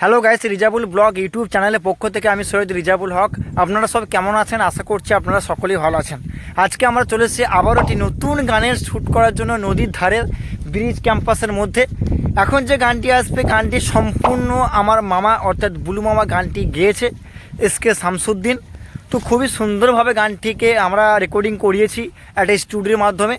Hello guys Rizabul blog YouTube চ্যানেলের পক্ষ থেকে আমি সৈয়দ রিজাবুল হক আপনারা সব কেমন আছেন? আশা করছি আপনারা সকলেই ভালো আছেন। আজকে আমরা চলে এসেছি আবারও একটি নতুন গানের শ্যুট করার জন্য নদীর ধারের ব্রিজ ক্যাম্পাসের মধ্যে। এখন যে গানটি আসবে, গানটি সম্পূর্ণ আমার মামা অর্থাৎ বুলু মামা গানটি গেয়েছে, এস কে শামসুদ্দিন। তো খুবই সুন্দরভাবে গানটিকে আমরা রেকর্ডিং করিয়েছি একটা স্টুডিওর মাধ্যমে।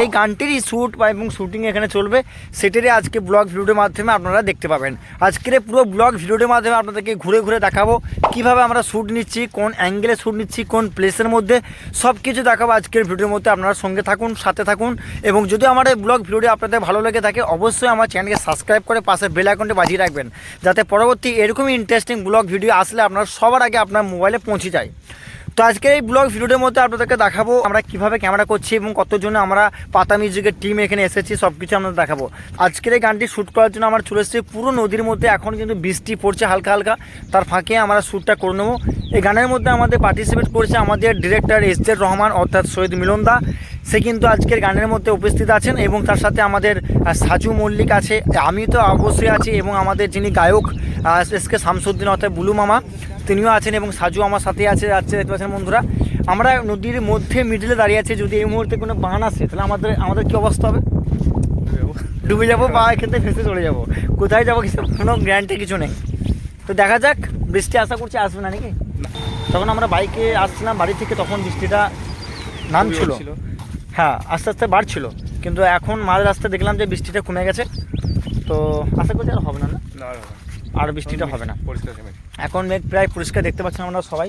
এই গানটিরই শ্যুট বা এবং শ্যুটিং এখানে চলবে, সেটারই আজকে ব্লগ ভিডিওর মাধ্যমে আপনারা দেখতে পাবেন। আজকের পুরো ব্লগ ভিডিওর মাধ্যমে আপনাদেরকে ঘুরে ঘুরে দেখাবো, কীভাবে আমরা শ্যুট নিচ্ছি, কোন অ্যাঙ্গেলে শ্যুট নিচ্ছি, কোন প্লেসের মধ্যে সব কিছু দেখাবো আজকের ভিডিওর মধ্যে। আপনারা সঙ্গে থাকুন, সাথে থাকুন, এবং যদি আমার এই ব্লগ ভিডিওটি আপনাদের ভালো লেগে থাকে, অবশ্যই আমার চ্যানেলকে সাবস্ক্রাইব করে পাশে বেল আইকনটি বাজিয়ে রাখবেন, যাতে পরবর্তী এরকমই ইন্টারেস্টিং ব্লগ ভিডিও আসলে আপনার সবার আগে আপনার মোবাইলে পৌঁছে যায়। তো আজকে এই ব্লগ ভিডিওর মধ্যে আপনাদেরকে দেখাবো আমরা কীভাবে ক্যামেরা করছি এবং কতজন আমরা পাতা মিউজিকের টিম এখানে এসেছি সব কিছু আমরা দেখাবো। আজকের এই গানটি শ্যুট করার জন্য আমরা চলে এসেছি পুরো নদীর মধ্যে, এখন কিন্তু বৃষ্টি পড়ছে হালকা হালকা। তার ফাঁকে আমরা শ্যুটটা করে নেব। এই গানের মধ্যে আমাদের পার্টিসিপেট করেছে আমাদের ডিরেক্টর এস জে রহমান, অর্থাৎ সৈয়দ মিলনদা সে কিন্তু আজকের গানের মধ্যে উপস্থিত আছেন এবং তার সাথে আমাদের সাজু মল্লিক আছে। আমি তো অবশ্যই আছি এবং আমাদের যিনি গায়ক এস কে শামসুদ্দিন অর্থাৎ বুলু মামা তিনিও আছেন এবং সাজু আমার সাথে আছে যাচ্ছে দেখতে পাচ্ছেন বন্ধুরা। আমরা নদীর মধ্যে মিডিলে দাঁড়িয়ে আছি যদি এই মুহূর্তে কোনো বান আসে তাহলে আমাদের আমাদের কী অবস্থা হবে? ডুবে যাব বা এখান থেকে ফেসে চলে যাব। কোথায় যাব কিছু কোনো গ্যারান্টি কিছু নেই। তো দেখা যাক বৃষ্টি আশা করছি আসবে না নাকি? তখন আমরা বাইকে আসছিলাম বাড়ি থেকে তখন বৃষ্টিটা নামছিল। ছিল হ্যাঁ আস্তে আস্তে বাড়ছিল। কিন্তু এখন মাঝ রাস্তায় দেখলাম যে বৃষ্টিটা কমে গেছে। তো আশা করছি আর হবে না, না। আর বৃষ্টিটা হবে না। এখন মেঘ প্রায় পরিষ্কার দেখতে পাচ্ছেন আমরা সবাই।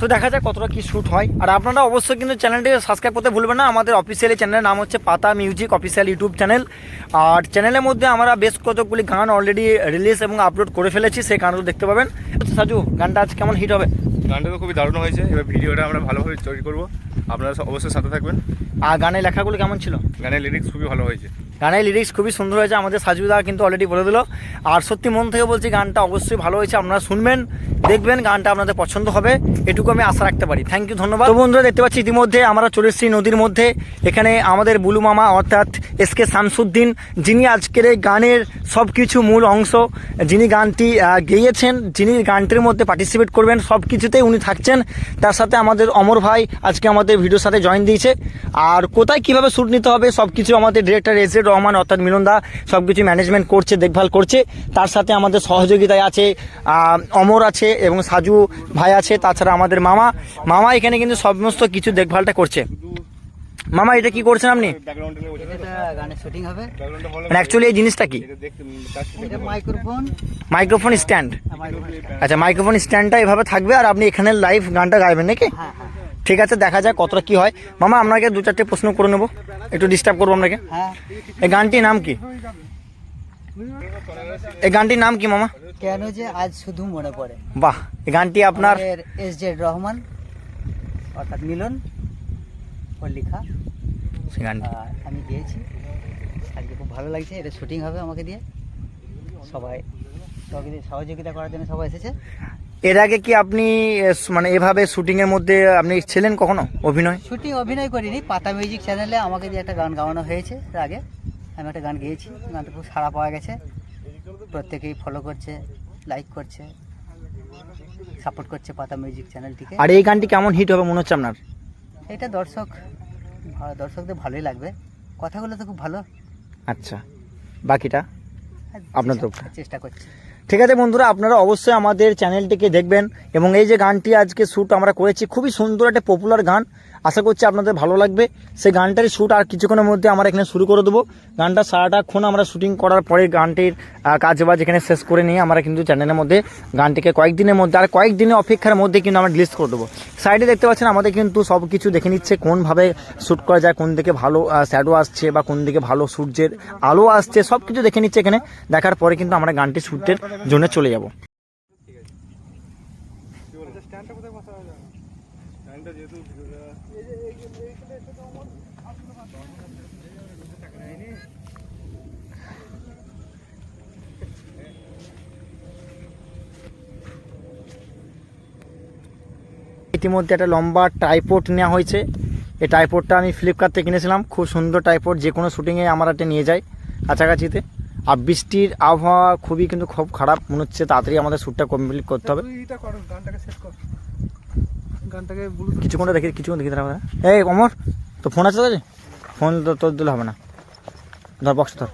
তো দেখা যাক কতটা কি শ্যুট হয়। আর আপনারা অবশ্যই কিন্তু চ্যানেলটি সাবস্ক্রাইব করতে ভুলবেন না। আমাদের অফিসিয়ালি চ্যানেলের নাম হচ্ছে Pata music official YouTube channel আর চ্যানেলের মধ্যে আমরা বেশ কতগুলি গান অলরেডি রিলিজ এবং আপলোড করে ফেলেছি সেই গানগুলো দেখতে পাবেন। আচ্ছা, সাজু গানটা আজ কেমন হিট হবে? গানটা তো খুবই দারুণ হয়েছে। এবার ভিডিওটা আমরা ভালোভাবে তৈরি করব। আপনারা অবশ্যই সাথে থাকবেন। আর গানের লেখাগুলো কেমন ছিল? গানের লিরিক্স খুবই ভালো হয়েছে। গানের লিরিক্স খুবই সুন্দর হয়েছে, আমাদের সাজুদা কিন্তু অলরেডি বলে দিল। আর সত্যি মন থেকে বলছি গানটা অবশ্যই ভালো হয়েছে, আপনারা শুনবেন, দেখবেন, গানটা আপনাদের পছন্দ হবে, এটুকু আমি আশা রাখতে পারি। থ্যাংক ইউ ধন্যবাদ। বন্ধুরা, দেখতে পাচ্ছি ইতিমধ্যে আমরা চলে এসেছি নদীর মধ্যে, এখানে আমাদের বুলু মামা অর্থাৎ এস কে শামসুদ্দিন, যিনি আজকের এই গানের সব কিছু মূল অংশ। যিনি গানটি গেয়েছেন, যিনি গানটির মধ্যে পার্টিসিপেট করবেন সব কিছুতেই উনি থাকছেন। তার সাথে আমাদের অমর ভাই আজকে আমাদের ভিডিওর সাথে জয়েন দিয়েছে। আর কোথায় কীভাবে শ্যুট নিতে হবে সব কিছু আমাদের ডিরেক্টর এস এ রহমান অর্থাৎ মিলনদা সব কিছু ম্যানেজমেন্ট করছে, দেখভাল করছে। তার সাথে আমাদের সহযোগিতায় আছে অমর আছে এবং সাজু ভাই আছে, তাছাড়া আমাদের মামা। মামা এখানে কিন্তু সমস্ত কিছু দেখভালটা করছে। মামা, এটা কি করছেন আপনি? ভালো মানে অ্যাকচুয়ালি এই জিনিসটা কি? মাইক্রোফোন স্ট্যান্ড আচ্ছা মাইক্রোফোন স্ট্যান্ডটা এভাবে থাকবে আর আপনি এখানে লাইভ গানটা গাইবেন নাকি? হ্যাঁ হ্যাঁ। ঠিক আছে দেখা যাক কতটা কি হয়। মামা আপনাকে দু চারটে প্রশ্ন করে নেব। একটু ডিস্টার্ব করব আপনাকে। হ্যাঁ এই গানটির নাম কি? এই গানটির নাম কি মামা? কেন যে আজ শুধু মনে পড়ে। বাহ এই গানটি আপনার এস জেড রহমান অর্থাৎ মিলন লেখা। সেই গানটি। আমি গিয়েছি। আজকে খুব ভালো লাগছে এটা শুটিং হবে আমাকে দিয়ে। সবাই সহযোগিতা করার জন্য সবাই এসেছে। এর আগে কি আপনি মানে এভাবে শুটিং এর মধ্যে আপনি ছিলেন কখনো অভিনয়? শুটিং অভিনয় করিনি। পাতা মিউজিক চ্যানেলে আমাকে দিয়ে একটা গান গাওয়ানো হয়েছে এর আগে। আমি একটা গান গেয়েছি। গানটা খুব সাড়া পাওয়া গেছে। প্রত্যেকেই ফলো করছে লাইক করছে সাপোর্ট করছে পাতা মিউজিক চ্যানেলটিকে আর এই গানটি কেমন হিট হবে মনে হচ্ছে আপনার? এটা দর্শক দর্শকদের ভালোই লাগবে। কথাগুলো তো খুব ভালো। আচ্ছা। বাকিটা? আপনার চেষ্টা- চেষ্টা করছি। ঠিক আছে বন্ধুরা, আপনারা অবশ্যই আমাদের চ্যানেলটিকে দেখবেন এবং এই যে গানটি আজকে শ্যুট আমরা করেছি, খুবই সুন্দর একটা পপুলার গান। আশা করছি আপনাদের ভালো লাগবে। সেই গানটার শ্যুট আর কিছুক্ষণের মধ্যে আমরা এখানে শুরু করে দেবো। গানটা সারাটাক্ষণ আমরা শুটিং করার পরে গানটির কাজ বাজ এখানে শেষ করে নিয়ে আমরা কিন্তু চ্যানেলের মধ্যে গানটিকে কয়েকদিনের মধ্যে আর কয়েকদিনের অপেক্ষার মধ্যে কিন্তু আমরা ডিলিট করে দেবো। সাইডে দেখতে পাচ্ছেন, আমাদের কিন্তু সব কিছু দেখে নিচ্ছে, কোনভাবে শ্যুট করা যায়, কোন দিকে ভালো শ্যাডো আসছে বা কোন দিকে ভালো সূর্যের আলো আসছে সব কিছু দেখে নিচ্ছে এখানে। দেখার পরে কিন্তু আমরা গানটি শ্যুটের জন্য চলে যাব। ইতিমধ্যে একটা লম্বা ট্রাইপোর্ট নেওয়া হয়েছে। এই ট্রাইপোর্টটা আমি ফ্লিপকার্ট থেকে কিনেছিলাম। খুব সুন্দর ট্রাইপোর্ট যে কোনো শুটিংয়ে আমার একটা নিয়ে যাই কাছাকাছিতে। আর বৃষ্টির আবহাওয়া খুবই কিন্তু খুব খারাপ। মনে হচ্ছে তাড়াতাড়ি আমাদের শ্যুটটা কমপ্লিট করতে হবে। গানটাকে সেট কর গানটাকে ব্লুটুথ কিছুক্ষণ দেখি কিছুক্ষণ দেখি তারা এই অমর তো ফোন আছে তোর ফোন তো তোর দিলে হবে না। ধর বক্স ধর।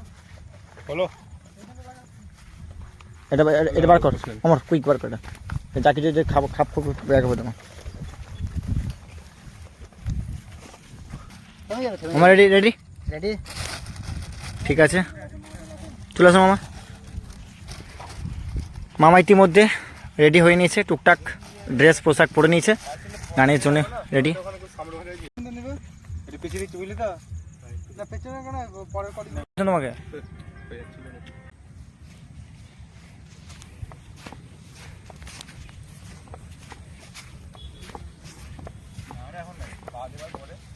বলো। এটা এটা- বার কর। অমর কুইক বার কর এটা। যা কিছু যে খাব খাপ খাপ ব্যাগ হবে তোমার। আমার রেডি রেডি রেডি ঠিক আছে। চলে আসো মামা। মামা ইতিমধ্যে রেডি হয়ে নিয়েছে টুকটাক ড্রেস পোশাক পরে নিয়েছে। গানের জন্য রেডি তোমাকে